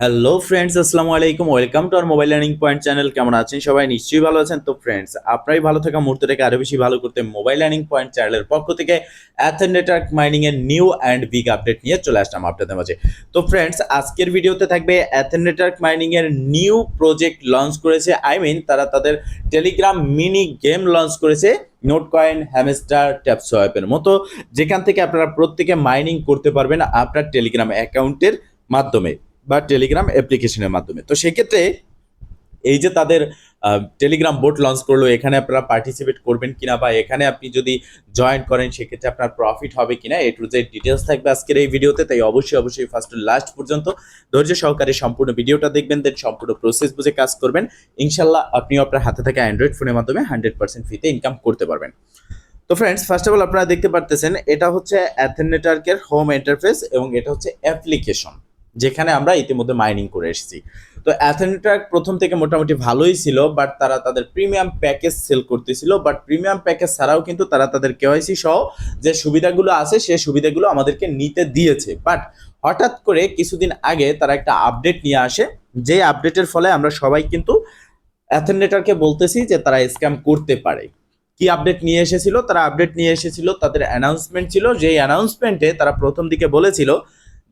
Hello friends আসসালামু আলাইকুম। Welcome to our mobile learning point channel কেমন আছেন সবাই? নিশ্চয়ই ভালো আছেন। তো ফ্রেন্ডস আপনারাই ভালো থাকা মুহূর্তটাকে আরও বেশি ভালো করতে মোবাইল লার্নিং পয়েন্ট চ্যানেলের পক্ষ থেকে অ্যাথেন নেটওয়ার্ক মাইনিং এর নিউ অ্যান্ড বিগ আপডেট নিয়ে চলে আসলাম আপনাদের মাঝে। তো ফ্রেন্ডস আজকের ভিডিওতে থাকবে অ্যাথেন নেটওয়ার্ক মাইনিং এর নিউ প্রজেক্ট লঞ্চ করেছে। আই মিন তারা তাদের টেলিগ্রাম মিনি গেম লঞ্চ করেছে নোট কয়েন হ্যামস্টার ট্যাপ সোয়াপের মতো। যেখান থেকে আপনারা প্রত্যেকে মাইনিং করতে পারবেন আপনার টেলিগ্রাম অ্যাকাউন্টের মাধ্যমে। বা টেলিগ্রাম অ্যাপ্লিকেশনের মাধ্যমে। তো সেক্ষেত্রে এই যে তাদের টেলিগ্রাম বোট লঞ্চ করল, এখানে আপনারা পার্টিসিপেট করবেন কিনা বা এখানে আপনি যদি জয়েন করেন, সেক্ষেত্রে আপনার প্রফিট হবে কিনা, এ টু ডিটেলস থাকবে আজকের এই ভিডিওতে তাই অবশ্যই অবশ্যই ফার্স্ট লাস্ট পর্যন্ত ধৈর্য সহকারে সম্পূর্ণ ভিডিওটা দেখবেন দেন সম্পূর্ণ প্রসেস বুঝে কাজ করবেন। ইনশাল্লাহ আপনিও আপনার হাতে থাকা অ্যান্ড্রয়েড ফোনের মাধ্যমে হান্ড্রেড পার্সেন্ট ফ্রিতে ইনকাম করতে পারবেন। তো ফ্রেন্ডস ফার্স্ট অফ অল আপনারা দেখতে পারতেছেন, এটা হচ্ছে অ্যাথেন নেটওয়ার্কের হোম ইন্টারফেস এবং এটা হচ্ছে অ্যাপ্লিকেশন যেখানে আমরা ইতিমধ্যে মাইনিং করে এসেছি। তো অ্যাথেন প্রথম থেকে মোটামুটি ভালোই ছিল বাট তারা তাদের প্রিমিয়াম প্যাকেজ সেল করতেছিল বাট প্রিমিয়াম প্যাকেজ ছাড়াও কিন্তু তারা তাদের কেওয়াইসি সহ যে সুবিধাগুলো আছে সেই সুবিধাগুলো আমাদেরকে নিতে দিয়েছে। বাট হঠাৎ করে কিছুদিন আগে তারা একটা আপডেট নিয়ে আসে, যে আপডেটের ফলে আমরা সবাই কিন্তু অ্যাথেন নেটওয়ার্ককে বলতেছি যে তারা স্ক্যাম করতে পারে। কি আপডেট নিয়ে এসেছিল? তারা আপডেট নিয়ে এসেছিল, তাদের অ্যানাউন্সমেন্ট ছিল যে অ্যানাউন্সমেন্টে তারা প্রথম দিকে বলেছিল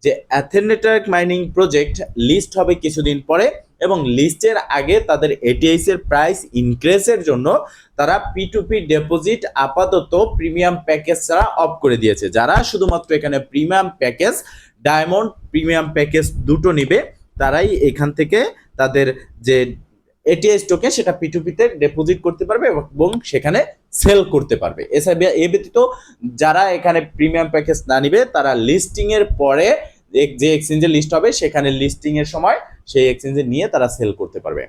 যে Athene network mining project list হবে কিছুদিন পরে এবং লিস্টের আগে তাদের এটিএস এর প্রাইস ইনক্রিজের জন্য তারা পি টু পি ডেপোজিট আপাতত প্রিমিয়াম প্যাকেজ ছাড়া অফ করে দিয়েছে। যারা শুধুমাত্র এখানে premium package diamond premium package দুটো নিবে, তারাই এখান থেকে তাদের যে এটিএস টোকে সেটা পিটুপিতে ডিপোজিট করতে পারবে এবং সেখানে সেল করতে পারবে। এছাড়া এ ব্যতীত যারা এখানে প্রিমিয়াম প্যাকেজ না নিবে, তারা লিস্টিং এর পরে যে এক্সচেঞ্জে লিস্ট হবে, সেখানে লিস্টিং এর সময় সেই এক্সচেঞ্জে নিয়ে তারা সেল করতে পারবে।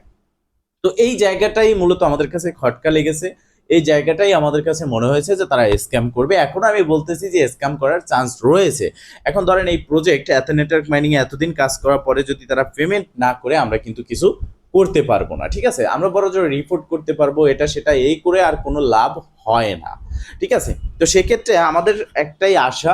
তো এই জায়গাটাই মূলত আমাদের কাছে খটকা লেগেছে। এই জায়গাটাই আমাদের কাছে মনে হয়েছে যে তারা স্ক্যাম করবে। এখন আমি বলতেছি যে স্ক্যাম করার চান্স রয়েছে। এখন ধরেন এই প্রজেক্ট এত নেটওয়ার্ক মাইনিং এ এতদিন কাজ করার পরে যদি তারা পেমেন্ট না করে, আমরা কিন্তু কিছু করতে পারব না, ঠিক আছে? আমরা বড় জোর রিপোর্ট করতে পারব, এটা সেটা এই করে আর কোনো লাভ হয় না, ঠিক আছে? তো সেক্ষেত্রে আমাদের একটাই আশা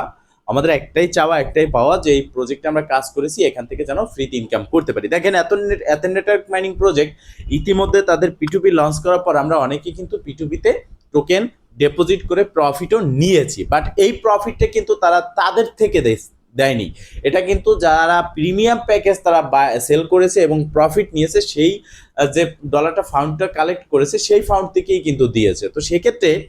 আমাদের একটাই চাওয়া, একটাই পাওয়া যে এই প্রজেক্টে আমরা কাজ করেছি, এখান থেকে যেন ফ্রিতে ইনকাম করতে পারি। দেখেন এত এত নেটওয়ার্ক মাইনিং প্রজেক্ট ইতিমধ্যে তাদের পিটুপি লঞ্চ করার পর আমরা অনেকেই কিন্তু পিটুপিতে টোকেন ডেপোজিট করে প্রফিটও নিয়েছি। বাট এই প্রফিটটা কিন্তু তারা তাদের থেকে দেয়- দেয়নি। এটা কিন্তু যারা প্রিমিয়াম প্যাকেজ তারা সেল করেছে এবং প্রফিট নিয়েছে, সেই যে ডলারটা ফাউন্ডটা কালেক্ট করেছে, সেই ফাউন্ড থেকেই কিন্তু দিয়েছে। তো সেক্ষেত্রে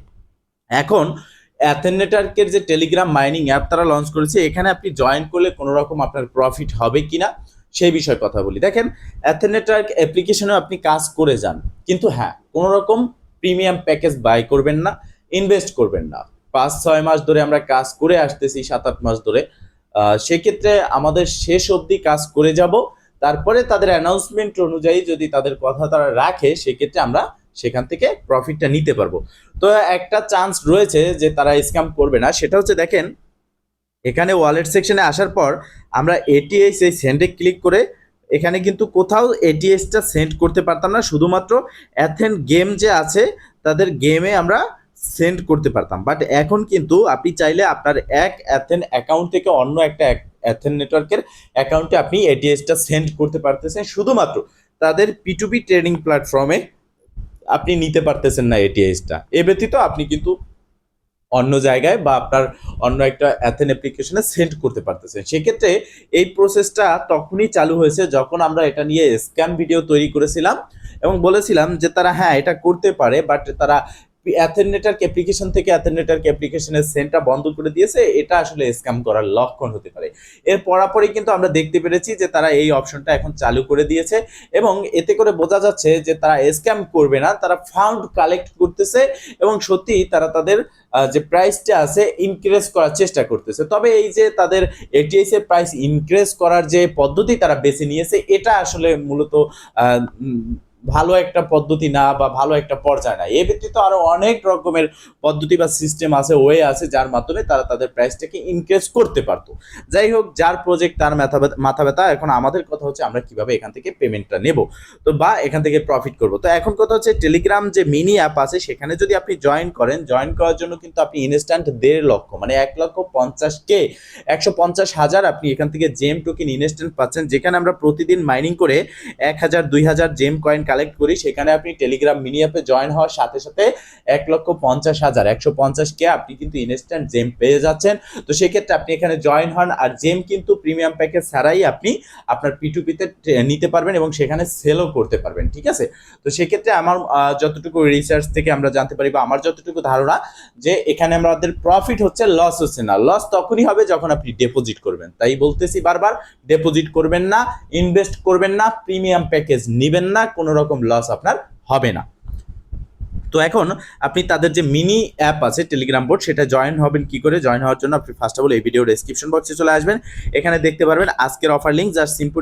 এখন অ্যাথেন নেটওয়ার্কের যে টেলিগ্রাম মাইনিং অ্যাপ তারা লঞ্চ করেছে, এখানে আপনি জয়েন করলে কোনো রকম আপনার প্রফিট হবে কি না সেই বিষয়ে কথা বলি। দেখেন অ্যাথেন নেটওয়ার্ক অ্যাপ্লিকেশনেও আপনি কাজ করে যান, কিন্তু হ্যাঁ কোনো রকম প্রিমিয়াম প্যাকেজ বাই করবেন না ইনভেস্ট করবেন না। পাঁচ, ছয় মাস ধরে আমরা কাজ করে আসতেছি, সাত, আট মাস ধরে। সেক্ষেত্রে আমাদের শেষ অবধি কাজ করে যাব, তারপরে তাদের অ্যানাউন্সমেন্ট অনুযায়ী যদি তাদের কথা তারা রাখে, সেক্ষেত্রে আমরা সেখান থেকে প্রফিটটা নিতে পারব। তো একটা চান্স রয়েছে যে তারা স্ক্যাম করবে না, সেটা হচ্ছে দেখেন, এখানে ওয়ালেট সেকশনে আসার পর আমরা এটিএস এই সেন্ডে ক্লিক করে এখানে কিন্তু কোথাও এটিএসটা সেন্ড করতে পারতাম না, শুধুমাত্র অ্যাথেন গেম যে আছে, তাদের গেমে আমরা সেন্ড করতে পারতাম। বাট এখন কিন্তু আপনি চাইলে আপনার এক অ্যাথেন অ্যাকাউন্ট থেকে অন্য একটা অ্যাথেন নেটওয়ার্কের অ্যাকাউন্টে আপনি এটিএসটা সেন্ড করতে পারতেছেন, শুধুমাত্র তাদের পিটুপি ট্রেডিং প্ল্যাটফর্মে আপনি নিতে পারতেছেন না এটিএসটা এ ব্যতীত আপনি কিন্তু অন্য জায়গায় বা আপনার অন্য একটা অ্যাথেন অ্যাপ্লিকেশনে সেন্ড করতে পারতেছেন। সেক্ষেত্রে এই প্রসেসটা তখনই চালু হয়েছে যখন আমরা এটা নিয়ে স্ক্যাম ভিডিও তৈরি করেছিলাম এবং বলেছিলাম যে তারা হ্যাঁ এটা করতে পারে বাট তারা অ্যাথেন নেটওয়ার্ক অ্যাপ্লিকেশন থেকে অ্যাথেন নেটওয়ার্ক অ্যাপ্লিকেশনের সেন্টটা বন্ধ করে দিয়েছে, এটা আসলে স্ক্যাম করার লক্ষণ হতে পারে। এর পরাপরই কিন্তু আমরা দেখতে পেরেছি যে তারা এই অপশনটা এখন চালু করে দিয়েছে এবং এতে করে বোঝা যাচ্ছে যে তারা স্ক্যাম করবে না, তারা ফান্ড কালেক্ট করতেছে এবং সত্যি তারা তাদের যে প্রাইসটা আছে ইনক্রিজ করার চেষ্টা করতেছে। তবে এই যে তাদের এটিএস এর প্রাইস ইনক্রিজ করার যে পদ্ধতি তারা বেছে নিয়েছে, এটা আসলে মূলত ভালো একটা পদ্ধতি না বা ভালো একটা পর্যায় না। এ ব্যতীত আরও অনেক রকমের পদ্ধতি বা সিস্টেম আছে, ওয়ে আছে, যার মাধ্যমে তারা তাদের প্রাইসটাকে ইনক্রিজ করতে পারতো। যাই হোক, যার প্রজেক্ট তার মাথা মাথা ব্যথা, এখন আমাদের কথা হচ্ছে আমরা কীভাবে এখান থেকে পেমেন্টটা নেব, তো বা এখান থেকে প্রফিট করব। তো এখন কথা হচ্ছে টেলিগ্রাম যে মিনি অ্যাপ আছে, সেখানে যদি আপনি জয়েন করেন জয়েন করার জন্য কিন্তু আপনি ইনস্ট্যান্ট দেড় লক্ষ মানে এক লক্ষ পঞ্চাশ কে, একশো পঞ্চাশ হাজার আপনি এখান থেকে জেম টোকেন ইনস্ট্যান্ট পাচ্ছেন, যেখানে আমরা প্রতিদিন মাইনিং করে এক হাজার, দুই হাজার জেম কয়েন কালেক্ট করি, সেখানে আপনি টেলিগ্রাম মিনি অ্যাপে জয়েন হওয়ার সাথে সাথে এক লক্ষ পঞ্চাশ হাজার, একশো পঞ্চাশ কে আপনি কিন্তু ইনস্ট্যান্ট জেম পেয়ে যাচ্ছেন। তো সেক্ষেত্রে আপনি এখানে জয়েন হন, আর জেম কিন্তু প্রিমিয়াম প্যাকেজ ছাড়াই আপনি আপনার পিটুপিতে নিতে পারবেন এবং সেখানে সেলও করতে পারবেন, ঠিক আছে? তো সেক্ষেত্রে আমার যতটুকু রিসার্চ থেকে আমরা জানতে পারি বা আমার যতটুকু ধারণা যে এখানে আমাদের প্রফিট হচ্ছে লস হচ্ছে না। লস তখনই হবে যখন আপনি ডিপোজিট করবেন। তাই বলতেছি বারবার ডিপোজিট করবেন না ইনভেস্ট করবেন না প্রিমিয়াম প্যাকেজ নেবেন না, কোনো রকম লস আপনার হবে না। তো এখন আপনি তাদের যে মিনি অ্যাপ আছে টেলিগ্রাম বোর্ড সেটা জয়েন হবেন কি করে? জয়েন হওয়ার জন্য আপনি ফার্স্ট অফ অল এই ভিডিও ডেসক্রিপশন বক্সে চলে আসবেন। এখানে দেখতে পারবেন আজকের অফার লিঙ্ক যার সিম্পল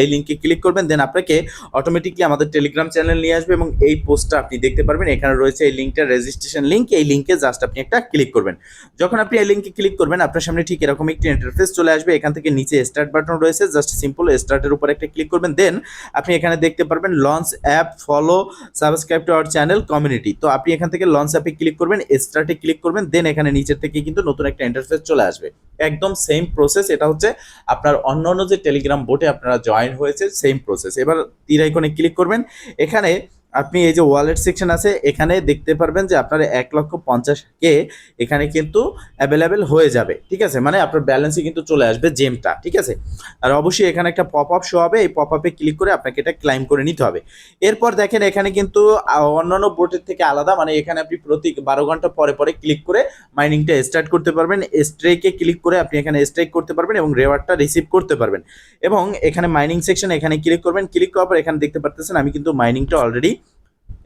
এই লিঙ্কে ক্লিক করবেন দেন আপনাকে অটোমেটিকলি আমাদের টেলিগ্রাম চ্যানেল নিয়ে আসবে এবং এই পোস্টটা আপনি দেখতে পারবেন। এখানে রয়েছে এই লিঙ্কটা রেজিস্ট্রেশন লিঙ্ক এই লিঙ্কে জাস্ট আপনি একটা ক্লিক করবেন। যখন আপনি এই লিঙ্কে ক্লিক করবেন, আপনার সামনে ঠিক এরকম একটি ইন্টারফেস চলে আসবে। এখান থেকে নিচে স্টার্ট বাটন রয়েছে জাস্ট সিম্পল স্টার্টের উপর একটা ক্লিক করবেন। দেন আপনি এখানে দেখতে পারবেন launch app follow subscribe to our channel community তো আপনি এখান থেকে লঞ্চ অ্যাপে ক্লিক করবেন স্টার্টে ক্লিক করবেন দেন এখানে নিচের থেকে কিন্তু নতুন একটা ইন্টারফেস চলে আসবে। একদম সেম প্রসেস এটা হচ্ছে আপনার অন্য অন্য যে টেলিগ্রাম বোটে আপনারা জয়েন হয়েছে সেম প্রসেস এবার তীর আইকনে ক্লিক করবেন। এখানে আপনি এই যে ওয়ালেট সেকশন আছে, এখানে দেখতে পারবেন যে আপনার এক লক্ষ পঞ্চাশ কে এখানে কিন্তু অ্যাভেলেবেল হয়ে যাবে, ঠিক আছে? মানে আপনার ব্যালেন্সে কিন্তু চলে আসবে জেমটা ঠিক আছে? আর অবশ্যই এখানে একটা পপ আপ শো হবে, এই পপ আপে ক্লিক করে আপনাকে এটা ক্লাইম করে নিতে হবে। এরপর দেখেন এখানে কিন্তু অন্যান্য বোটের থেকে আলাদা মানে এখানে আপনি প্রতি বারো ঘণ্টা পরে পরে ক্লিক করে মাইনিংটা স্টার্ট করতে পারবেন স্ট্রেকে ক্লিক করে আপনি এখানে স্ট্রেক করতে পারবেন এবং রেওয়ার্ডটা রিসিভ করতে পারবেন। এবং এখানে মাইনিং সেকশন এখানে ক্লিক করবেন ক্লিক করার পর এখানে দেখতে পারতেছেন আমি কিন্তু মাইনিংটা অলরেডি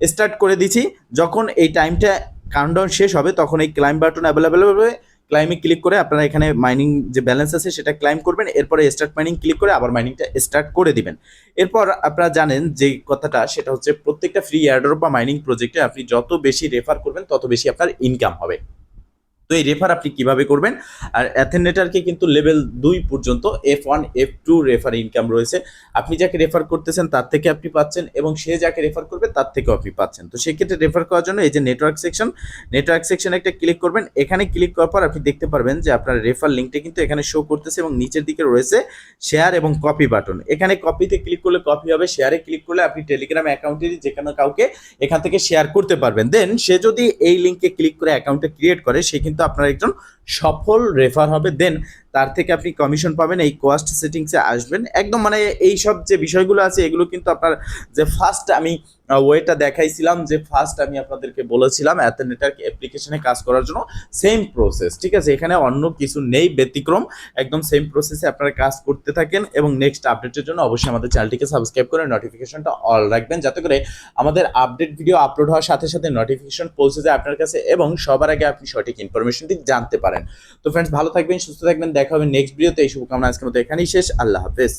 স্টার্ট করে দিছি। যখন এই টাইমটা কাউন্টডাউন শেষ হবে, তখন এই ক্লাইম বাটন অ্যাভেলেবেল হবে। ক্লাইমে ক্লিক করে আপনারা এখানে মাইনিং যে ব্যালেন্স আছে, সেটা ক্লাইম করবেন। এরপরে স্টার্ট মাইনিং ক্লিক করে আবার মাইনিংটা স্টার্ট করে দিবেন। এরপর আপনারা জানেন যে কথাটা, সেটা হচ্ছে প্রত্যেকটা ফ্রি এয়ারড্রপ বা মাইনিং প্রজেক্টে আপনি যত বেশি রেফার করবেন, তত বেশি আপনার ইনকাম হবে। তো এই রেফার আপনি কীভাবে করবেন? আর অ্যাথেনেটারকে কিন্তু লেভেল দুই পর্যন্ত F one F two refer income রয়েছে। আপনি যাকে রেফার করতেছেন তার থেকে আপনি পাচ্ছেন এবং সে যাকে রেফার করবে তার থেকেও আপনি পাচ্ছেন। তো সেক্ষেত্রে রেফার করার জন্য এই যে নেটওয়ার্ক সেকশন নেটওয়ার্ক সেকশনে একটা ক্লিক করবেন। এখানে ক্লিক করার পর আপনি দেখতে পারবেন যে আপনার রেফার লিঙ্কটা কিন্তু এখানে শো করতেছে এবং নিচের দিকে রয়েছে শেয়ার এবং কপি বাটন এখানে কপিতে ক্লিক করলে কপি হবে শেয়ারে ক্লিক করলে আপনি টেলিগ্রাম অ্যাকাউন্টেরই যে কোনো কাউকে এখান থেকে শেয়ার করতে পারবেন। দেন সে যদি এই লিঙ্কে ক্লিক করে অ্যাকাউন্টটা ক্রিয়েট করে, সে কিন্তু আপনার একজন সফল রেফার হবে দেন তার থেকে আপনি কমিশন পাবেন, এই কোয়াস্ট সেটিংসে আসবেন। একদম মানে এই সব যে বিষয়গুলো আছে, এগুলো কিন্তু আপনার যে ফার্স্ট আমি ওয়েটা দেখাইছিলাম, যে ফার্স্ট আমি আপনাদেরকে বলেছিলাম অ্যাথেনেটার অ্যাপ্লিকেশনে কাজ করার জন্য সেম প্রসেস ঠিক আছে? এখানে অন্য কিছু নেই, ব্যতিক্রম, একদম সেম প্রসেসে আপনারা কাজ করতে থাকেন এবং নেক্সট আপডেটের জন্য অবশ্যই আমাদের চ্যানেলটিকে সাবস্ক্রাইব করে নোটিফিকেশনটা অল রাখবেন, যাতে করে আমাদের আপডেট ভিডিও আপলোড হওয়ার সাথে সাথে নোটিফিকেশন পৌঁছে যায় আপনার কাছে এবং সবার আগে আপনি সঠিক ইনফরমেশনটি জানতে পারেন। তো ফ্রেন্ডস ভালো থাকবেন, সুস্থ থাকবেন, দেখা হবে নেক্সট ভিডিওতে এই শুভকামনা আজকের মতো এখানেই শেষ। আল্লাহ হাফেজ।